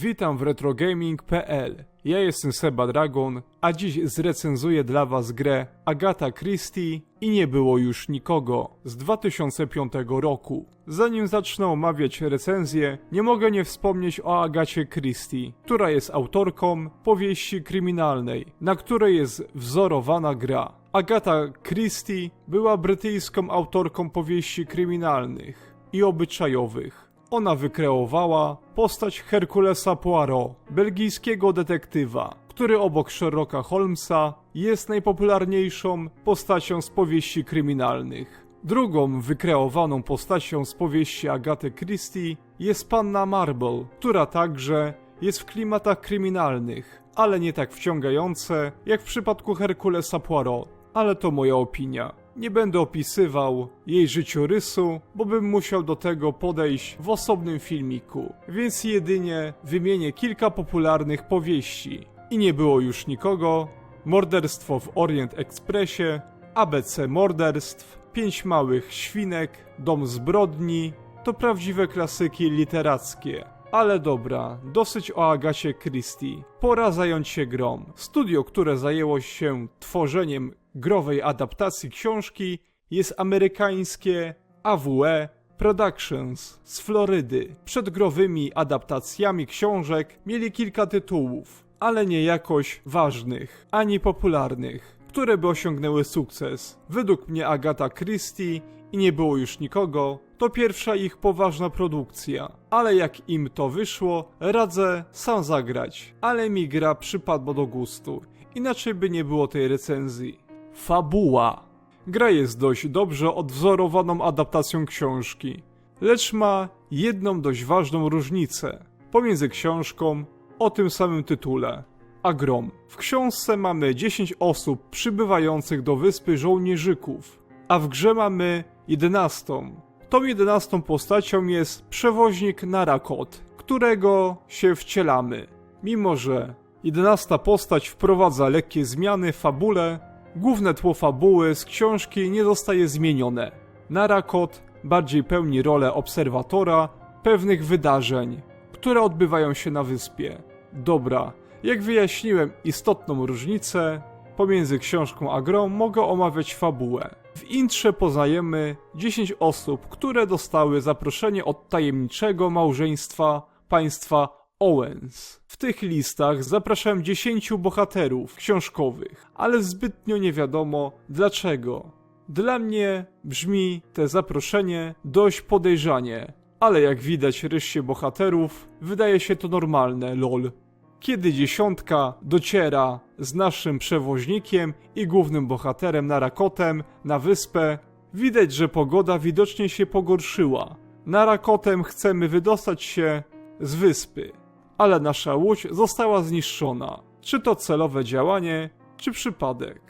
Witam w retrogaming.pl. Ja jestem Seba Dragon, a dziś zrecenzuję dla was grę Agata Christie i nie było już nikogo z 2005 roku. Zanim zacznę omawiać recenzję, nie mogę nie wspomnieć o Agacie Christie, która jest autorką powieści kryminalnej, na której jest wzorowana gra. Agata Christie była brytyjską autorką powieści kryminalnych i obyczajowych. Ona wykreowała postać Herkulesa Poirot, belgijskiego detektywa, który obok Sherlocka Holmesa jest najpopularniejszą postacią z powieści kryminalnych. Drugą wykreowaną postacią z powieści Agaty Christie jest Panna Marble, która także jest w klimatach kryminalnych, ale nie tak wciągające jak w przypadku Herkulesa Poirot. Ale to moja opinia. Nie będę opisywał jej życiorysu, bo bym musiał do tego podejść w osobnym filmiku, więc jedynie wymienię kilka popularnych powieści. I nie było już nikogo, Morderstwo w Orient Expressie, ABC Morderstw, Pięć Małych Świnek, Dom Zbrodni, to prawdziwe klasyki literackie. Ale dobra, dosyć o Agacie Christie. Pora zająć się grą. Studio, które zajęło się tworzeniem growej adaptacji książki jest amerykańskie AWE Productions z Florydy. Przed growymi adaptacjami książek mieli kilka tytułów, ale nie jakoś ważnych, ani popularnych, które by osiągnęły sukces. Według mnie Agata Christie i nie było już nikogo, to pierwsza ich poważna produkcja. Ale jak im to wyszło, radzę sam zagrać. Ale mi gra przypadła do gustu. Inaczej by nie było tej recenzji. Fabuła. Gra jest dość dobrze odwzorowaną adaptacją książki, lecz ma jedną dość ważną różnicę pomiędzy książką o tym samym tytule a grą. W książce mamy 10 osób przybywających do wyspy żołnierzyków, a w grze mamy 11. Tą 11 postacią jest przewoźnik Narakot, którego się wcielamy. Mimo, że 11 postać wprowadza lekkie zmiany w fabule, Główne tło fabuły z książki nie zostaje zmienione. Narakot bardziej pełni rolę obserwatora pewnych wydarzeń, które odbywają się na wyspie. Dobra, jak wyjaśniłem istotną różnicę pomiędzy książką a grą, mogę omawiać fabułę. W intrze poznajemy 10 osób, które dostały zaproszenie od tajemniczego małżeństwa państwa Owens. W tych listach zapraszałem 10 bohaterów książkowych, ale zbytnio nie wiadomo dlaczego. Dla mnie brzmi te zaproszenie dość podejrzanie, ale jak widać rysie bohaterów, wydaje się to normalne, lol. Kiedy dziesiątka dociera z naszym przewoźnikiem i głównym bohaterem Narakotem na wyspę, widać, że pogoda widocznie się pogorszyła. Narakotem chcemy wydostać się z wyspy ale nasza łódź została zniszczona. Czy to celowe działanie, czy przypadek?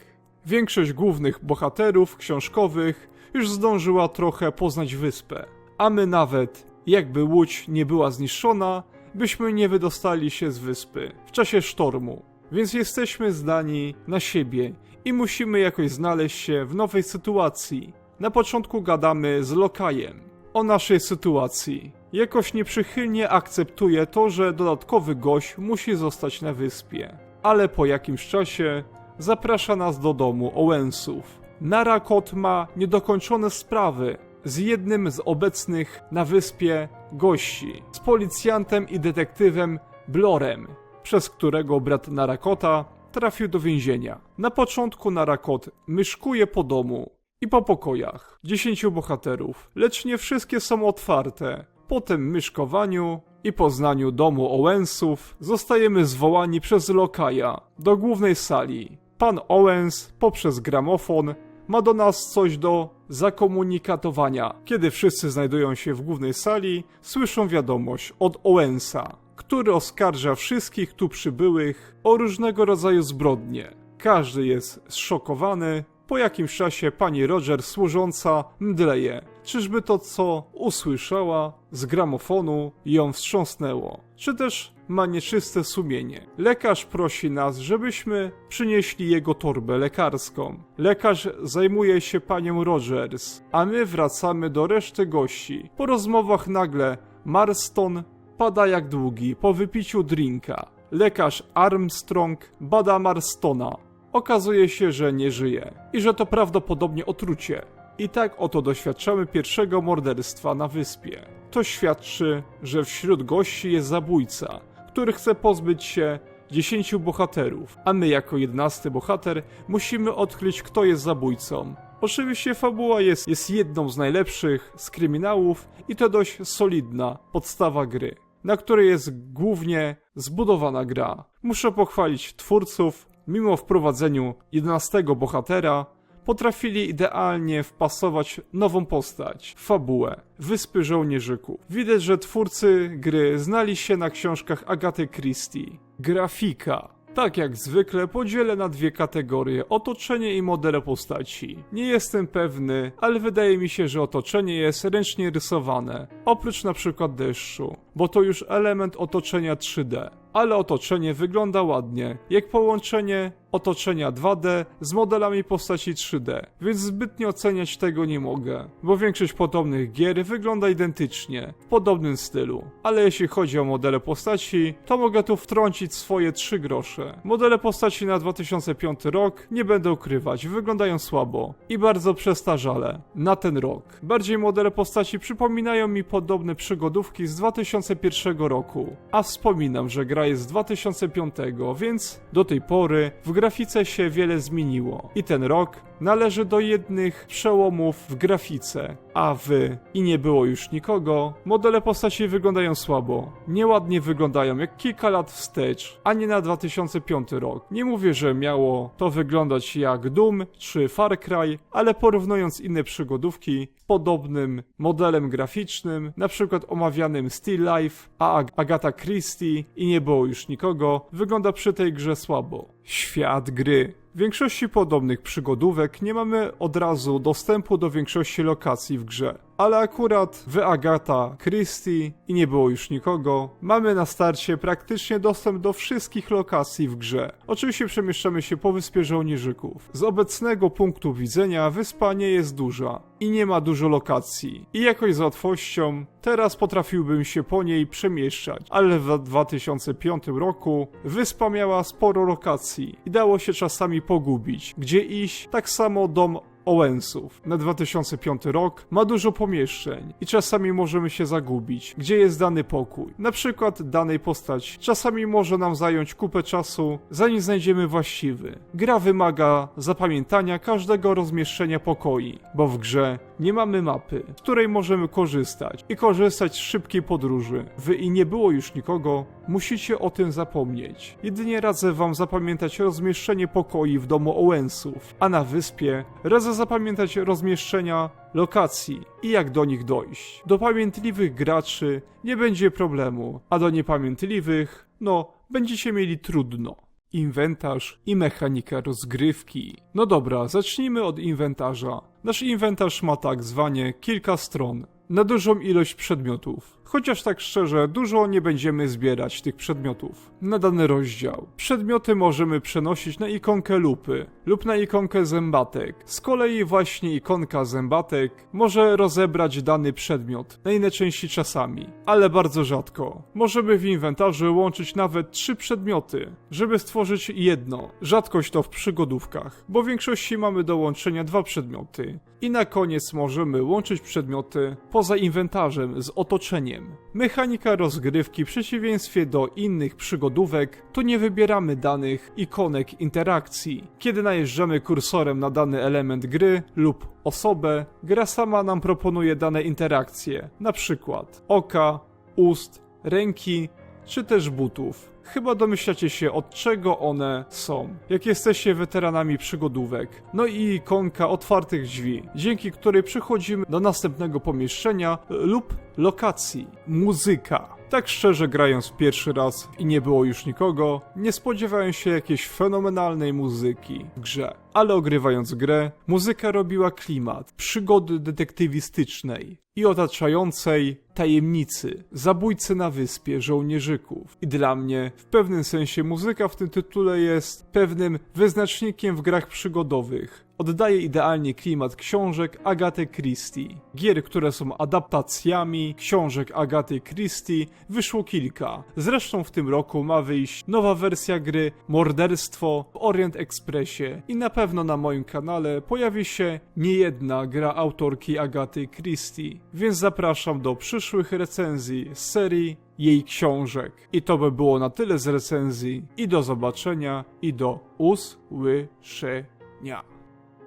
Większość głównych bohaterów książkowych już zdążyła trochę poznać wyspę, a my nawet, jakby łódź nie była zniszczona, byśmy nie wydostali się z wyspy w czasie sztormu. Więc jesteśmy zdani na siebie i musimy jakoś znaleźć się w nowej sytuacji. Na początku gadamy z Lokajem o naszej sytuacji. Jakoś nieprzychylnie akceptuje to, że dodatkowy gość musi zostać na wyspie. Ale po jakimś czasie zaprasza nas do domu Owensów. Narakot ma niedokończone sprawy z jednym z obecnych na wyspie gości, z policjantem i detektywem Blorem, przez którego brat Narakota trafił do więzienia. Na początku Narakot myszkuje po domu i po pokojach. Dziesięciu bohaterów, lecz nie wszystkie są otwarte. Po tym myszkowaniu i poznaniu domu Owensów zostajemy zwołani przez Lokaja do głównej sali. Pan Owens poprzez gramofon ma do nas coś do zakomunikatowania. Kiedy wszyscy znajdują się w głównej sali, słyszą wiadomość od Owensa, który oskarża wszystkich tu przybyłych o różnego rodzaju zbrodnie. Każdy jest zszokowany. Po jakimś czasie pani Roger służąca mdleje. Czyżby to, co usłyszała z gramofonu, ją wstrząsnęło? Czy też ma nieczyste sumienie? Lekarz prosi nas, żebyśmy przynieśli jego torbę lekarską. Lekarz zajmuje się panią Rogers, a my wracamy do reszty gości. Po rozmowach nagle Marston pada jak długi po wypiciu drinka. Lekarz Armstrong bada Marstona. Okazuje się, że nie żyje i że to prawdopodobnie otrucie. I tak oto doświadczamy pierwszego morderstwa na wyspie. To świadczy, że wśród gości jest zabójca, który chce pozbyć się 10 bohaterów, a my jako jedenasty bohater musimy odkryć, kto jest zabójcą. Oczywiście fabuła jest, jest jedną z najlepszych z kryminałów i to dość solidna podstawa gry, na której jest głównie zbudowana gra. Muszę pochwalić twórców, mimo wprowadzeniu 11 bohatera, potrafili idealnie wpasować nową postać, fabułę, Wyspy Żołnierzyków. Widać, że twórcy gry znali się na książkach Agaty Christie. Grafika. Tak jak zwykle podzielę na dwie kategorie: otoczenie i modele postaci. Nie jestem pewny, ale wydaje mi się, że otoczenie jest ręcznie rysowane, oprócz na przykład deszczu, bo to już element otoczenia 3D. Ale otoczenie wygląda ładnie, jak połączenie otoczenia 2D z modelami postaci 3D, więc zbytnio oceniać tego nie mogę, bo większość podobnych gier wygląda identycznie, w podobnym stylu. Ale jeśli chodzi o modele postaci, to mogę tu wtrącić swoje 3 grosze. Modele postaci na 2005 rok, nie będę ukrywać, wyglądają słabo i bardzo przestarzale na ten rok. Bardziej modele postaci przypominają mi podobne przygodówki z 2001 roku, a wspominam, że gra jest z 2005, więc do tej pory w grafice się wiele zmieniło i ten rok należy do jednych przełomów w grafice, a w i nie było już nikogo, modele postaci wyglądają słabo, nieładnie wyglądają jak kilka lat wstecz, a nie na 2005 rok. Nie mówię, że miało to wyglądać jak Doom czy Far Cry, ale porównując inne przygodówki podobnym modelem graficznym, na przykład omawianym Still Life, a Ag- Agata Christie i nie było już nikogo, wygląda przy tej grze słabo. Świat gry. W większości podobnych przygodówek nie mamy od razu dostępu do większości lokacji w grze. Ale akurat w Agata Christie i nie było już nikogo, mamy na starcie praktycznie dostęp do wszystkich lokacji w grze. Oczywiście przemieszczamy się po wyspie żołnierzyków. Z obecnego punktu widzenia wyspa nie jest duża i nie ma dużo lokacji. I jakoś z łatwością teraz potrafiłbym się po niej przemieszczać, ale w 2005 roku wyspa miała sporo lokacji i dało się czasami pogubić, gdzie iść, tak samo dom Owensów na 2005 rok ma dużo pomieszczeń i czasami możemy się zagubić, gdzie jest dany pokój. Na przykład danej postaci. Czasami może nam zająć kupę czasu, zanim znajdziemy właściwy. Gra wymaga zapamiętania każdego rozmieszczenia pokoi, bo w grze nie mamy mapy, z której możemy korzystać i korzystać z szybkiej podróży. Wy i nie było już nikogo, musicie o tym zapomnieć. Jedynie radzę wam zapamiętać rozmieszczenie pokoi w domu Owensów, a na wyspie radzę zapamiętać rozmieszczenia lokacji i jak do nich dojść. Do pamiętliwych graczy nie będzie problemu, a do niepamiętliwych, no, będziecie mieli trudno. Inwentarz i mechanika rozgrywki. No dobra, zacznijmy od inwentarza. Nasz inwentarz ma tak zwanie kilka stron, na dużą ilość przedmiotów. Chociaż tak szczerze, dużo nie będziemy zbierać tych przedmiotów. Na dany rozdział. Przedmioty możemy przenosić na ikonkę lupy lub na ikonkę zębatek. Z kolei właśnie ikonka zębatek może rozebrać dany przedmiot na inne części czasami, ale bardzo rzadko. Możemy w inwentarzu łączyć nawet trzy przedmioty, żeby stworzyć jedno. Rzadkość to w przygodówkach, bo w większości mamy do łączenia dwa przedmioty. I na koniec możemy łączyć przedmioty poza inwentarzem z otoczeniem. Mechanika rozgrywki w przeciwieństwie do innych przygodówek to nie wybieramy danych ikonek interakcji. Kiedy najeżdżamy kursorem na dany element gry lub osobę, gra sama nam proponuje dane interakcje, na przykład oka, ust, ręki czy też butów. Chyba domyślacie się od czego one są, jak jesteście weteranami przygodówek. No i ikonka otwartych drzwi, dzięki której przechodzimy do następnego pomieszczenia lub lokacji. Muzyka. Tak szczerze grając pierwszy raz i nie było już nikogo, nie spodziewałem się jakiejś fenomenalnej muzyki w grze. Ale ogrywając grę, muzyka robiła klimat przygody detektywistycznej i otaczającej tajemnicy, zabójcy na wyspie żołnierzyków. I dla mnie w pewnym sensie muzyka w tym tytule jest pewnym wyznacznikiem w grach przygodowych. Oddaje idealnie klimat książek Agaty Christie. Gier, które są adaptacjami książek Agaty Christie, wyszło kilka. Zresztą w tym roku ma wyjść nowa wersja gry Morderstwo w Orient Expressie i na pewno na moim kanale pojawi się niejedna gra autorki Agaty Christie, więc zapraszam do przyszłych recenzji z serii jej książek. I to by było na tyle z recenzji i do zobaczenia i do usłyszenia.